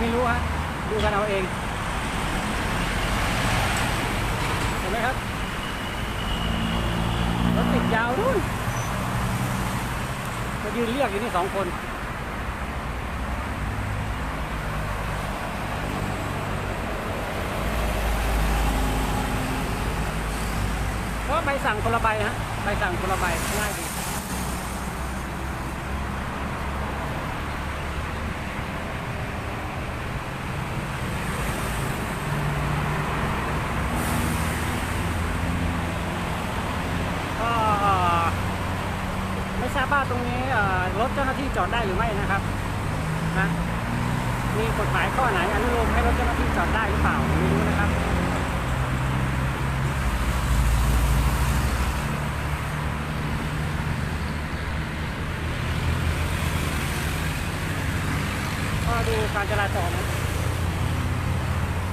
ไม่รู้ฮะดูกันเอาเอง เห็นไหมครับรถติดยาวนู่นมายืนเรียกอยู่นี่สองคนเพราะใบสั่งคนละใบฮะใบสั่งคนละใบง่ายดี ก็เอ่อไม่ทราบว่าตรงนี้เอ่อรถเจอดได้หรือไม่นะครับนะมีกฎหมายข้อไหนอนุโลมให้รถเจ้าหน้าที่จอดได้หรือเปล่าไม่รู้นะครับก็ดูการจราจรนะ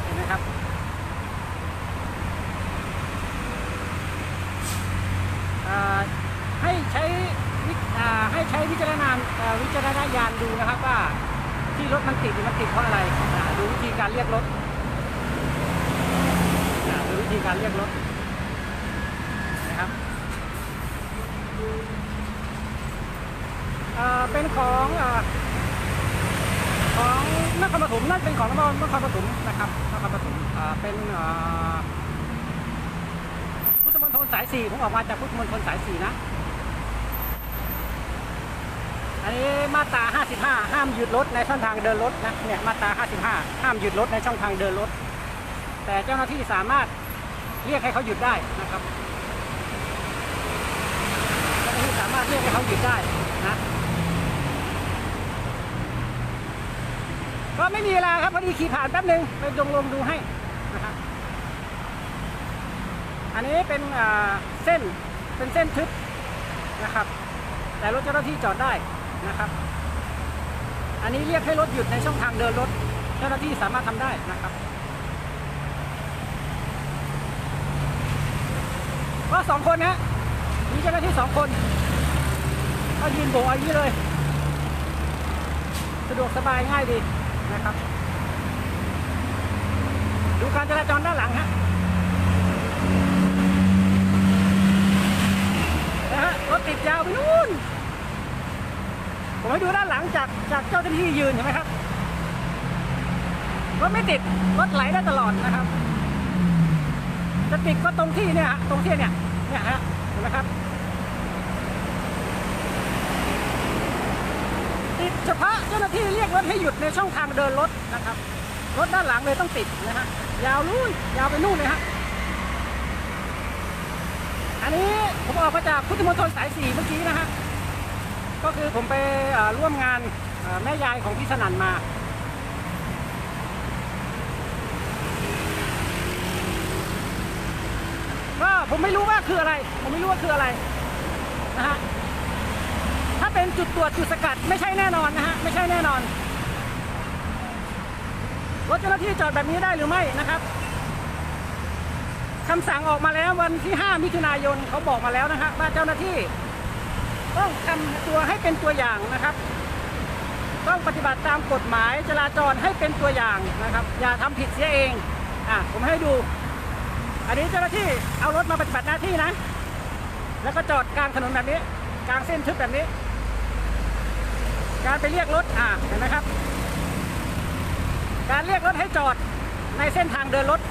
เห็นไหมครับ อ่าให้ใช้วิอ่าให้ใช้วิจารณญาณอ่าวิจารณญาณดูนะครับว่าที่ รถมันติดมันติดเพราะอะไรดูวิธีการเรียกรถดูวิธีการเรียกรถนะครับเป็นของอของนครปฐมนั่นเป็นของนครนครปฐมนะครับนครปฐมเป็นพุทธมณฑลสายสี่ผมออกมาจากพุทธมณฑลสายสี่นะ อันนี้มาตรา55 ห้ามหยุดรถในช่องทางเดินรถนะเนี่ยมาตรา55 ห้ามหยุดรถในช่องทางเดินรถ แต่เจ้าหน้าที่สามารถเรียกให้เขาหยุดได้นะครับเจ้าหน้าที่สามารถเรียกให้เขาหยุดได้นะก็ไม่มีอะไรครับพอดีขี่ผ่านแป๊บนึงไปลงลงดูให้นะครับอันนี้เป็นเส้นเป็นเส้นทึบนะครับ แต่รถเจ้าหน้าที่จอดได้ นะครับ อันนี้เรียกให้รถหยุดในช่องทางเดินรถ เจ้าหน้าที่สามารถทำได้นะครับก็สองคนนะมีเจ้าหน้าที่สองคนก็ยืนโบกอาอย่างนี้เลย สะดวกสบายง่ายดีนะครับ ดูการจราจรด้านหลังฮนะฮะรถติดยาวไปนู่น ผมให้ดูด้านหลังจากจากเจ้าหน้าที่ยืนเห็นไหมครับรถไม่ติดรถไหลได้ตลอดนะครับจะติดก็ตรงที่เนี่ยฮะตรงที่เนี่ยเนี่ยฮะเห็นไหมครับติดเฉพาะเจ้าหน้าที่เรียกรถให้หยุดในช่องทางเดินรถนะครับ รถด้านหลังเลยต้องติดนะฮะยาวนู่นยาวไปนู่นเลยฮะอันนี้ผมออกมาจากพุทธมณฑลสายสี่เมื่อกี้นะฮะ ก็คือผมไปร่วมงานแม่ยายของพี่สนั่นมาก็ผมไม่รู้ว่าคืออะไร ผมไม่รู้ว่าคืออะไรนะฮะถ้าเป็นจุดตรวจจุดสกัดไม่ใช่แน่นอนนะฮะไม่ใช่แน่นอนรถเจ้าหน้าที่จอดแบบนี้ได้หรือไม่นะครับคำสั่งออกมาแล้ววันที่ 5 มิถุนายนเขาบอกมาแล้วนะฮะว่าเจ้าหน้าที่ ต้องทำตัวให้เป็นตัวอย่างนะครับ ต้องปฏิบัติตามกฎหมายจราจรให้เป็นตัวอย่างนะครับ อย่าทำผิดเสียเองอะผมให้ดู อันนี้เจ้าหน้าที่เอารถมาปฏิบัติหน้าที่นะ แล้วก็จอดกลางถนนแบบนี้ กลางเส้นทึบแบบนี้ การไปเรียกรถอะเห็นไหมครับ การเรียกรถให้จอดในเส้นทางเดินรถ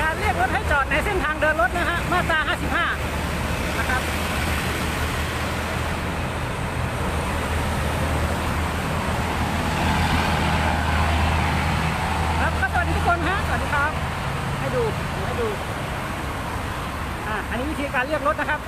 การเรียกรถ ในเส้นทางเดินรถนะฮะ มาตรา 55 นะครับครับก็สวัสดีทุกคนฮะ สวัสดีครับ ให้ดู ให้ดู อ่า อันนี้วิธีการเรียกรถนะครับ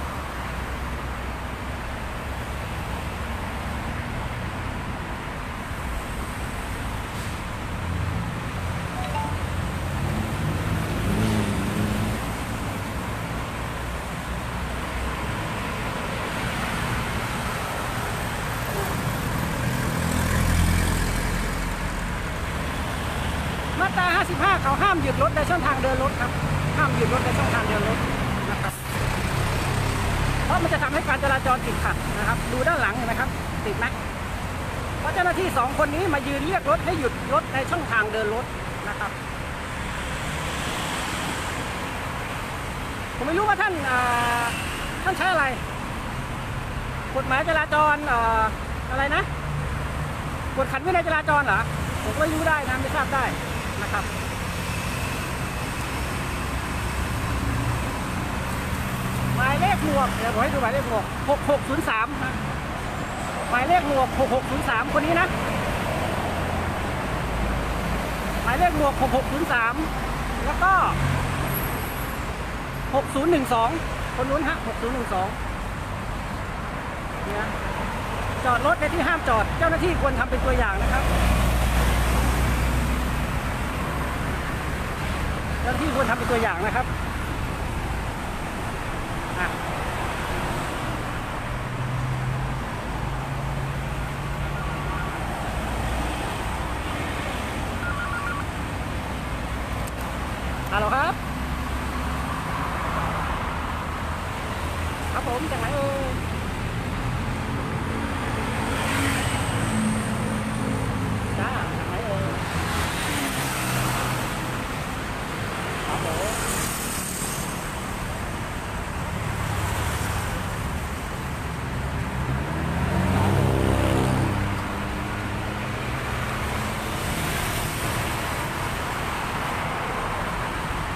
155 เขาห้ามหยุดรถในช่องทางเดินรถครับ ห้ามหยุดรถในช่องทางเดินรถนะครับ เพราะมันจะทำให้การจราจรติดขัดนะครับ ดูด้านหลังเห็นไหมครับ ติดไหมเพราะเจ้าหน้าที่สองคนนี้มายืนเรียกรถให้หยุดรถในช่องทางเดินรถนะครับผมไม่รู้ว่าท่านท่านใช้อะไรกฎหมายจราจรอออะไรนะกฎขันวินัยจราจรเหรอผมก็ไม่รู้ได้นะไม่ทราบได้ นะครับหมายเลขหมวกเดี๋ยวผมให้ดูหมายเลขหมวก6603นะหมายเลขหมวก6603 คนนี้นะ หมายเลขหมวก6603 แล้วก็ 6012 คนนู้นฮะ6012เนี่ยจอดรถในที่ห้ามจอด เจ้าหน้าที่ควรทำเป็นตัวอย่างนะครับ จ้าหน้าที่ควรทำเป็นตัวอย่างนะครับอะฮัลโหลครับ ครับผมจากไหนเอ่ยจ้าจากไหนเอ่ยครับผม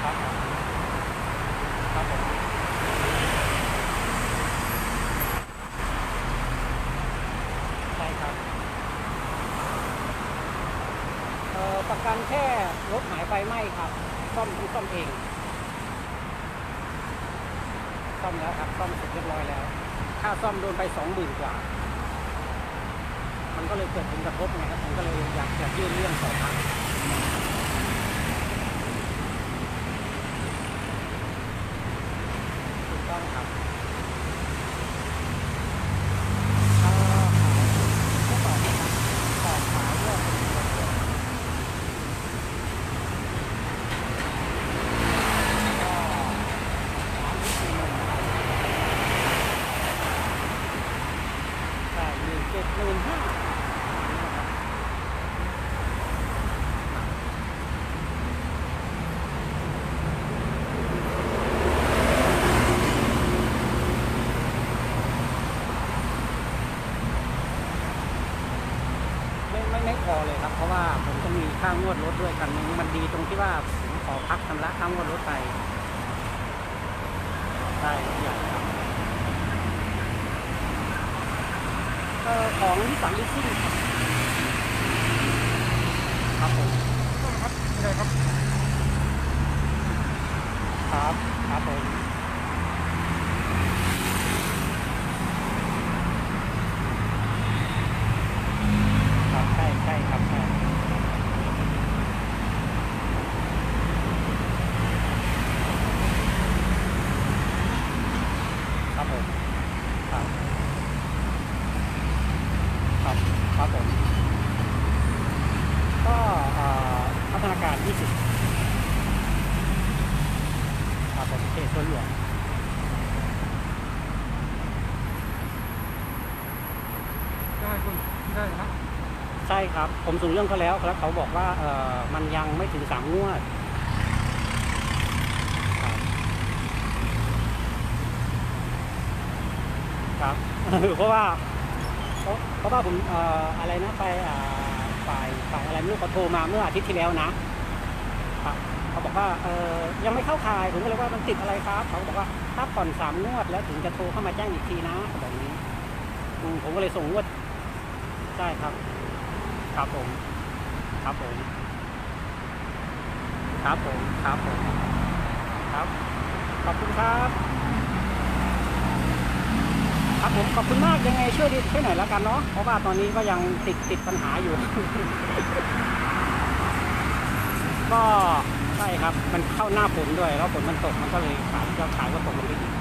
ครับผมครับผม ใช่ครับเอ่อประกันแค่รถหายไฟไหม้ครับ ซ่อมซ่อมเอง ซ่อมเสร็จเรียบร้อยแล้ว ค่าซ่อมโดนไปสองหมื่นกว่า มันก็เลยเกิดผลกระทบไงครับผมก็เลยอยากจะยื่นเรื่องต่อบถามถูกต้องครับ เอ่อขายก็ต่อนะครับต่อขายด้วยเป็นตัวเดียวก็สามสิบสี่หมื่นนะครับใช่หนึ่งเจ็ ดหมื่นห้าไม่ไม่พอเลยครับ เพราะว่าผมต้องมีค่างวดรถด้วยกันนึงมันดีตรงที่ว่าผมขอพักชำระค่างวดรถไปใช่ทุกอย่างครับเอ่อ ของนิสสันลิสซิ่งครับผมครับอะไรครับ ครับ ครับผม ครับใช่ใช่ครับใช่ครับผม ครับ ครับ ครับผม ก็เอ่อพัฒนาการ 20 ครับผมเขตสวนหลวงได้คุณได้นะใช่ครับ ผมส่งเรื่องเขาแล้วแล้วเขาบอกว่าเออมันยังไม่ถึงสามงวดครับครับ เพราะว่าเพราะเพราะว่าผมเอ่ออะไรนะไปอ่าฝ่ายฝ่ายอะไรไม่รู้เขาโทรมาเมื่ออาทิตย์ที่แล้วนะครั บอกว่าเออยังไม่เข้าข่ายผมก็เลยว่ามันติดอะไรครับเขาบอกว่าถ้าผ่อนสามงวดแล้วถึงจะโทรเข้ามาแจ้งอีกทีนะเขาบอกอย่างนี้ผมก็เลยส่งงวดใช่ครับ ครับผม ครับผม ครับผม ครับผม ครับ ขอบคุณครับ ครับผมขอบคุณมากยังไงช่วยดิช่วยหน่อยแล้วกันเนาะเพราะว่าตอนนี้ก็ยังติดติดปัญหาอยู่ ก็ใช่ครับมันเข้าหน้าฝนด้วย แล้วฝนมันตกมันก็เลยขายยอดขายก็ตกลงไปอีก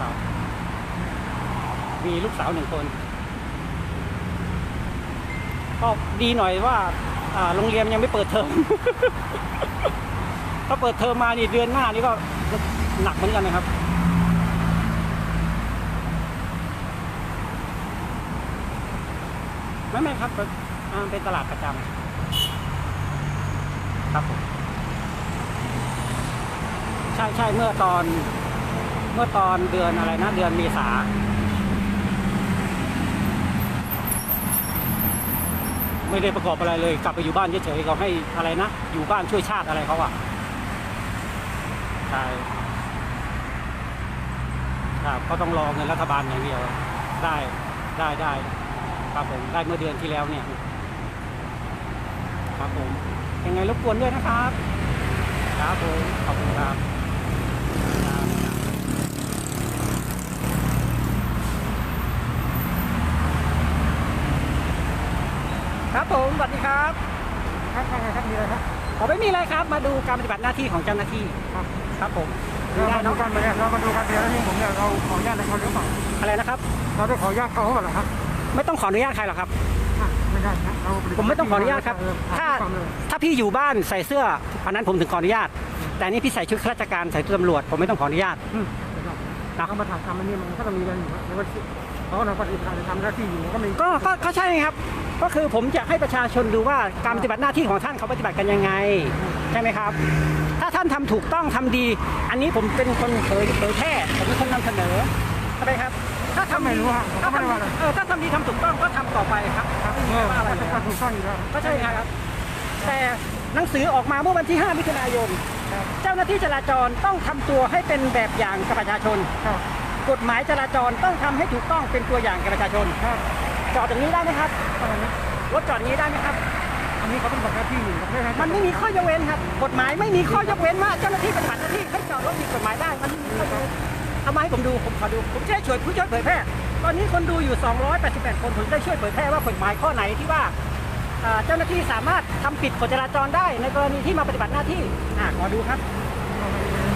ครับมีลูกสาวหนึ่งคนก็ดีหน่อยว่าโรงเรียนยังไม่เปิดเทอม ถ้าเปิดเทอมมานี่เดือนหน้านี่ก็หนักเหมือนกันนะครับ ไม่ไม่ครับเป็นตลาดประจำ ครับผมใช่ใช่เมื่อตอน เมื่อตอนเดือนอะไรนะเดือนเมษาไม่ได้ประกอบอะไรเลย กลับไปอยู่บ้านเฉยๆเขาให้อะไรนะ อยู่บ้านช่วยชาติอะไรเขาอะใช่ครับก็ต้องรอเงินรัฐบาลอย่างเดียว ได้ได้ได้ครับผมได้เมื่อเดือนที่แล้วเนี่ย ครับผม ยังไงรบกวนด้วยนะครับ ครับผมขอบคุณครับครับครับผมสวัสดีครับครับว่าไงครับมีอะไรครับผมไม่มีอะไรครับ มาดูการปฏิบัติหน้าที่ของเจ้าหน้าที่ครับครับผมเรามาดูเนาะกันไปเนี่ยเรามาดูกันเดี๋ยวนี้ผมเนี่ยเราขออนุญาตในเขาหรือเปล่าอะไรนะครับ เราได้ขออนุญาตเขาเหรอครับ ไม่ต้องขออนุญาตใครหรอกครับอะ ไม่ได้นะเราผมไม่ต้องขออนุญาตครับเออถ้าฟังเลยถ้าพี่อยู่บ้านใส่เสื้ออันนั้นผมถึงขออนุญาต แต่อันนี่พี่ใส่ชุดข้าราชการใส่ชุดตำรวจผมไม่ต้องขออนุญาตอืมเดี๋ยวก่อนเอามาถ่ายทำอันนี้มันก็จะมีกันอยู่ในวันที่เขาเราปฏิบัติทำหน้าที่อยู่ก็มีก็ก็ก็ใช่ครับ ก็คือผมจะให้ประชาชนดูว่าการปฏิบัติหน้าที่ของท่านเขาปฏิบัติกันยังไง ใช่ไหมครับ ถ้าท่านทำถูกต้องทำดี อันนี้ผมเป็นคนเผยเผยแพร่ผมเป็นคนนำเสนอใช่ไหมครับ ถ้าทำไม่รู้ฮะผมก็ถ้าไม่ได้ว่าอะไรทำเออถ้าทำดีทำถูกต้องก็ทำต่อไปครับ ครับไม่เอได้อว่าอะไรก็เลยก็ถูกต้องอยู่แล้วก็ใช่ครับ แต่หนังสือออกมาเมื่อวันที่ 5 มิถุนายน เจ้าหน้าที่จราจรต้องทำตัวให้เป็นแบบอย่างกับประชาชนครับกฎหมายจราจรต้องทำให้ถูกต้องเป็นตัวอย่างกับประชาชนครับจอดอย่างนี้ได้ไหมครับอะไรนะรถจอดอย่างนี้ได้ไหมครับ อันนี้เขาต้องทำหน้าที่อยู่ครับไม่ให้มันไม่มีข้อยกเว้นครับ กฎหมายไม่มีข้อยกเว้นว่าเจ้าหน้าที่ปฏิบัติ ดูผมขอดูผมจะได้ช่วยผู้ช่วยเผยแพร่ตอนนี้คนดูอยู่ 288 คนผมจะได้ช่วยเผยแพร่ว่ากฎหมายข้อไหนที่ว่าอ่าเจ้าหน้าที่สามารถทำผิดกฎจราจรได้ในกรณีที่มาปฏิบัติหน้าที่อ่าขอดูครับ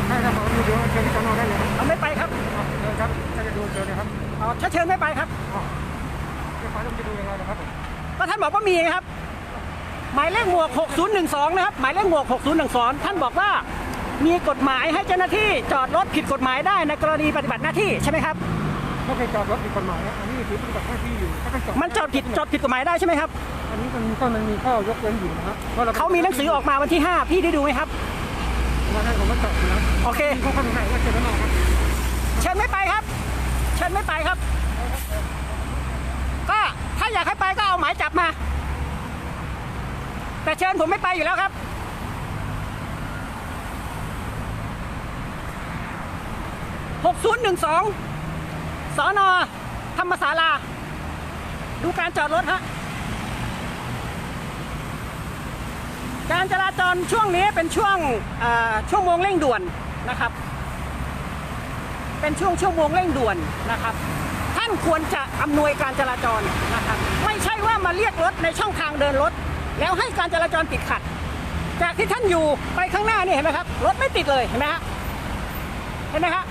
ให้เราบอกดูเดี๋ยวเชิญที่สนได้เลยครับเอาไม่ไปครับเอาเชิญครับถ้าจะดูเชิญเลยครับเอาถ้าเชิญไม่ไปครับอ๋อเดี๋ยวขอจะดูยังไงนะครับผมก็ท่านบอกว่ามีครับ หมายเลขหมวก 6012 นะครับ หมายเลขหมวก 6012 ท่านบอกว่า มีกฎหมายให้เจ้าหน้าที่จอดรถผิดกฎหมายได้ในกรณีปฏิบัติหน้าที่ใช่ไหมครับไม่เคยจอดรถผิดกฎหมายนะอันนี้ถือปฏิบัติหน้าที่อยู่ถ้าเป็นจอดมันจอดผิดจอดผิดกฎหมายได้ใช่ไหมครับ อันนี้มันก็มันมีข้อยกเว้นอยู่นะครับพระรเขามีหนังสือออกมาวันที่ 5 พี่ได้ดูไหมครับวันนั้นผมก็จอดอยู่นะโอเคเขาเข้าไปไหนว่าเชิญแล้วนะครับเชิญไม่ไปครับ เชิญไม่ไปครับ ก็ถ้าอยากให้ไปก็เอาหมายจับมา แต่เชิญผมไม่ไปอยู่แล้วครับ 6012 สอนอธรรมศาลา ดูการจอดรถฮะ การจราจรช่วงนี้เป็นช่วงชั่วโมงเร่งด่วนนะครับ เป็นช่วงชั่วโมงเร่งด่วนนะครับ ท่านควรจะอำนวยการจราจรนะครับ ไม่ใช่ว่ามาเรียกรถในช่องทางเดินรถ แล้วให้การจราจรติดขัด จากที่ท่านอยู่ไปข้างหน้านี่เห็นไหมครับ รถไม่ติดเลยเห็นไหมฮะเห็นไหมฮะ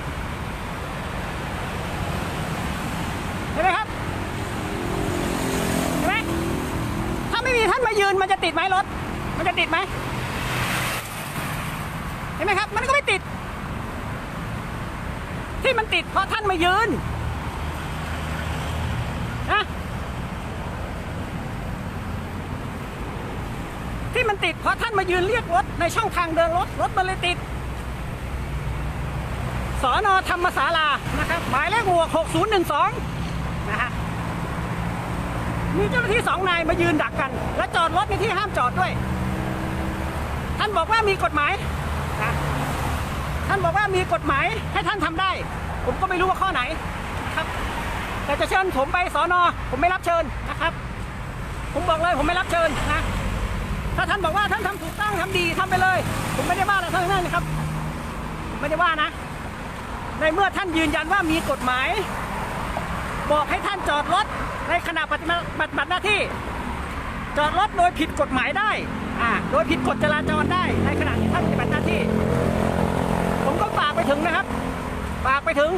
เห็นไหมครับเห็นไหมถ้าไมานมายืนมันจะติดไหมรถ มันจะติดไหมเห็นไหมครับ มันก็ไม่ติด ที่มันติดเพราะท่านมายืนนะที่มันติดเพราะท่านมายืนเรียกรถในช่องทางเดินรถรถมันเลยติดสอนอธรรมศาลานะครับ หมายเลขหมวก6012 นะฮะ มีเจ้าหน้าที่สองนายมายืนดักกัน และจอดรถในที่ห้ามจอดด้วย ท่านบอกว่ามีกฎหมายนะท่านบอกว่ามีกฎหมายให้ท่านทำได้ ผมก็ไม่รู้ว่าข้อไหนครับ แต่จะเชิญผมไปสอนอผมไม่รับเชิญนะครับ ผมบอกเลยผมไม่รับเชิญนะถ้าท่านบอกว่าท่านทำถูกต้องทำดีทำไปเลย ผมไม่ได้ว่าอะไรทั้งนั้นนะครับผมไม่ได้ว่านะ ในเมื่อท่านยืนยันว่ามีกฎหมาย บอกให้ท่านจอดรถ ในขณะปฏิบัติหน้าที่ จอดรถโดยผิดกฎหมายได้โดยผิดกฎจราจรได้ ในขณะที่ท่านปฏิบัติหน้าที่ ผมก็ฝากไปถึงนะครับฝากไปถึง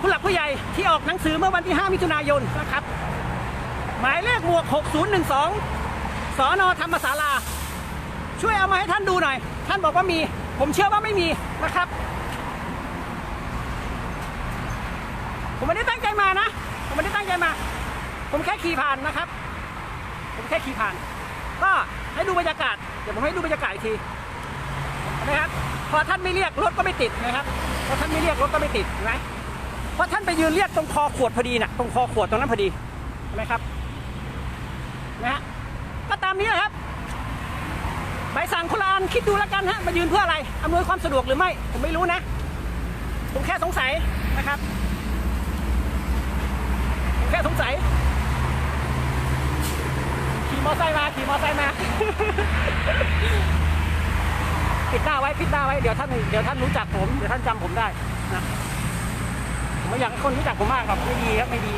ผู้หลักผู้ใหญ่ที่ออกหนังสือเมื่อวันที่ 5 มิถุนายนนะครับ หมายเลขหมวก 6012 สอนอธรรมศาลา ช่วยเอามาให้ท่านดูหน่อย ท่านบอกว่ามี ผมเชื่อว่าไม่มีนะครับ ผม ไม่ได้ตั้งใจมาผมไงมา ผมแค่ขี่ผ่านนะครับ ผมแค่ขี่ผ่าน ก็ให้ดูบรรยากาศ เดี๋ยวผมให้ดูบรรยากาศอีกทีนะครับ พอท่านไม่เรียกรถก็ไม่ติดนะครับ พอท่านไม่เรียกรถก็ไม่ติดนไหมเพราะท่านไปยืนเรียกตรงคอขวดพอดีน่ะ ตรงคอขวดตรงนั้นพอดีนไหมครับ นะฮะ ก็ตามนี้แหละครับใบสั่งคนละอันคิดดูแล้วกันฮะมายืนเพื่ออะไรอำนวยความสะดวกหรือไม่ ผมไม่รู้นะ ผมแค่สงสัยนะครับ แค่สงสัย ขี่มอไซค์มา ขี่มอไซค์มา ปิดหน้าไว้ ปิดหน้าไว้ เดี๋ยวท่าน เดี๋ยวท่านรู้จักผม เดี๋ยวท่านจำผมได้นะผมไม่อยากให้คนรู้จักผมมากครับไม่ดีครับ ไม่ดี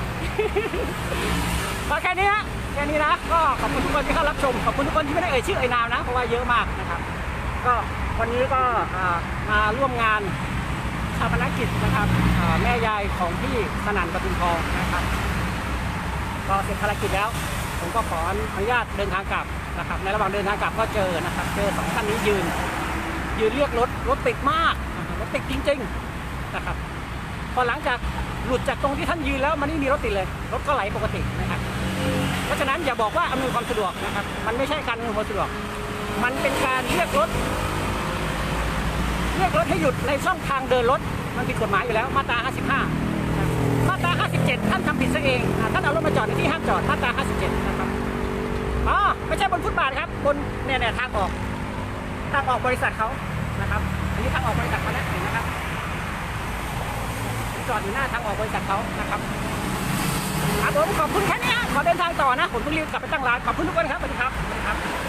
ก็แค่นี้ฮะแค่นี้นะ ก็ขอบคุณทุกคนที่เข้ารับชม ขอบคุณทุกคนที่ไม่ได้เอ่ยชื่อเอ่ยนามนะ เพราะว่าเยอะมากนะครับ ก็วันนี้ก็มาร่วมงานชาปนกิจนะครับแม่ยายของพี่สนั่นปทุมทองนะครับ ก็เสร็จภารกิจแล้ว ผมก็ขออนุญาตเดินทางกลับนะครับในระหว่างเดินทางกลับก็เจอนะครับ เจอสองท่านนี้ยืน ยืนเรียกรถรถติดมากนะครับรถติดจริงๆนะครับ พอหลังจากหลุดจากตรงที่ท่านยืนแล้วมันไม่มีรถติดเลย รถก็ไหลปกตินะครับ เพราะฉะนั้นอย่าบอกว่าอำนวยความสะดวกนะครับ มันไม่ใช่การอำนวยความสะดวก มันเป็นการเรียกรถ เรียกรถให้หยุดในช่องทางเดินรถมันผิดกฎหมายอยู่แล้วมาตรา 55 มาตรา 57 ท่านทำผิดซะเองท่านเอารถมาจอดในที่ห้ามจอดมาตรา 57 นะครับอ๋อไม่ใช่บนฟุตบาทครับบนเนี่ยเนี่ยทางออกทางออกบริษัทเขานะครับอันนี้ทางออกบริษัทเขานะเห็นนะครับจอดอยู่หน้าทางออกบริษัทเขานะครับครับผมขอบคุณแค่นี้ขอเดินทางต่อนะผมต้องรีบกลับไปตั้งร้านขอบคุณทุกคนครับสวัสดีครับสวัสดีครับ